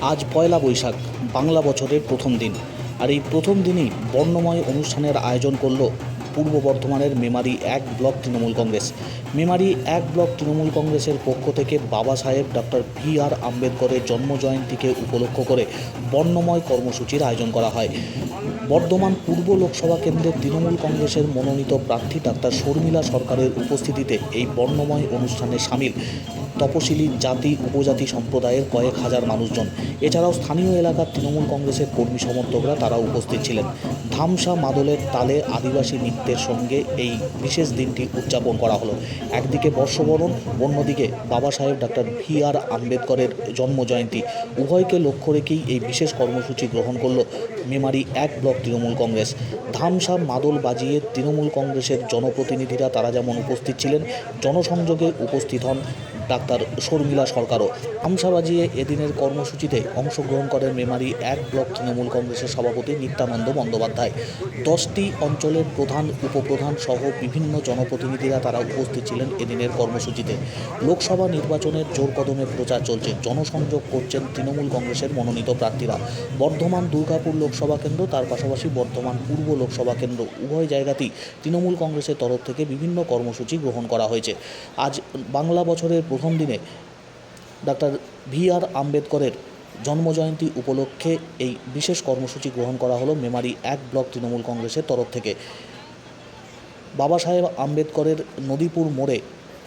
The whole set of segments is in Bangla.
আজ পয়লা বৈশাখ, বাংলা বছরের প্রথম দিন। আর এই প্রথম দিনই বর্ণময় অনুষ্ঠানের আয়োজন করল পূর্ব বর্ধমানের মেমারি এক ব্লক তৃণমূল কংগ্রেস। মেমারি এক ব্লক তৃণমূল কংগ্রেসের পক্ষ থেকে বাবা সাহেব ডক্টর ভি আর আম্বেদকরের জন্মজয়ন্তীকে উপলক্ষ করে বর্ণময় কর্মসূচির আয়োজন করা হয়। বর্ধমান পূর্ব লোকসভা কেন্দ্রের তৃণমূল কংগ্রেসের মনোনীত প্রার্থী ডাক্তার শর্মিলা সরকারের উপস্থিতিতে এই বর্ণময় অনুষ্ঠানে সামিল। তপশিলি জাতি, উপজাতি সম্প্রদায়ের কয়েক হাজার মানুষজন। এছাড়াও স্থানীয় এলাকার তৃণমূল কংগ্রেসের কর্মী সমর্থকরা তারা উপস্থিত ছিলেন। ধামসা মাদলের তালে আদিবাসী নৃত্যের সঙ্গে এই বিশেষ দিনটি উদযাপন করা হলো। একদিকে বর্ষবরণ, অন্যদিকে বাবা সাহেব ডাক্তার ভি আর আম্বেদকরের জন্মজয়ন্তী। উভয়কে লক্ষ্য রেখেই এই বিশেষ কর্মসূচি গ্রহণ করল মেমারি এক ব্লক তৃণমূল কংগ্রেস। ধামসা মাদল বাজিয়ে তৃণমূল কংগ্রেসের জনপ্রতিনিধিরা তারা যেমন উপস্থিত ছিলেন, জনসংযোগে উপস্থিত হন। ডাক্তার শর্মিলা সরকারও। আমসা বাজিয়ে এদিনের কর্মসূচিতে অংশগ্রহণ করেন মেমারি এক ব্লক তৃণমূল কংগ্রেসের সভাপতি নিত্যানন্দ বন্দ্যোপাধ্যায়। দশটি অঞ্চলের প্রধান, উপপ্রধান সহ বিভিন্ন জনপ্রতিনিধিরা তারা উপস্থিত ছিলেন এদিনের কর্মসূচিতে। লোকসভা নির্বাচনের জোর কদমে প্রচার চলছে। জনসংযোগ করছেন তৃণমূল কংগ্রেসের মনোনীত প্রার্থীরা। বর্ধমান দুর্গাপুর লোকসভা কেন্দ্র, তার পাশাপাশি বর্ধমান পূর্ব লোকসভা কেন্দ্র, উভয় জায়গাতেই তৃণমূল কংগ্রেসের তরফ থেকে বিভিন্ন কর্মসূচি গ্রহণ করা হয়েছে। আজ বাংলা বছরের প্রথম দিনে ডাক্তার ভি আর আম্বেদকরের জন্মজয়ন্তী উপলক্ষে এই বিশেষ কর্মসূচি গ্রহণ করা হলো মেমারি এক ব্লক তৃণমূল কংগ্রেসের তরফ থেকে। বাবা সাহেব আম্বেদকরের নদীপুর মোড়ে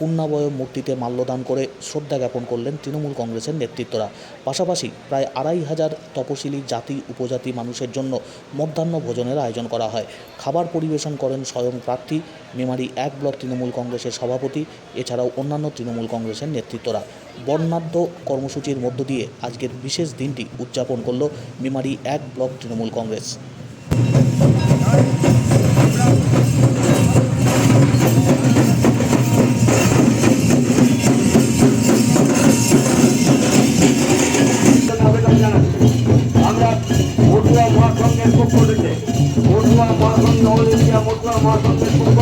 পূর্ণাবয় মূর্তিতে মাল্যদান করে শ্রদ্ধা জ্ঞাপন করলেন তৃণমূল কংগ্রেসের নেতৃত্বরা। পাশাপাশি প্রায় আড়াই হাজার তপশিলি জাতি, উপজাতি মানুষের জন্য মধ্যাহ্ন ভোজনের আয়োজন করা হয়। খাবার পরিবেশন করেন স্বয়ং প্রার্থী, মেমারি এক ব্লক তৃণমূল কংগ্রেসের সভাপতি, এছাড়াও অন্যান্য তৃণমূল কংগ্রেসের নেতৃত্বরা। বর্ণাঢ্য কর্মসূচির মধ্য দিয়ে আজকের বিশেষ দিনটি উদযাপন করল মেমারি এক ব্লক তৃণমূল কংগ্রেস। মহাসংঘের পক্ষ থেকে মটুয়া মহাসংঘ অল ইন্ডিয়া মটুয়া মহাসংঘের পক্ষ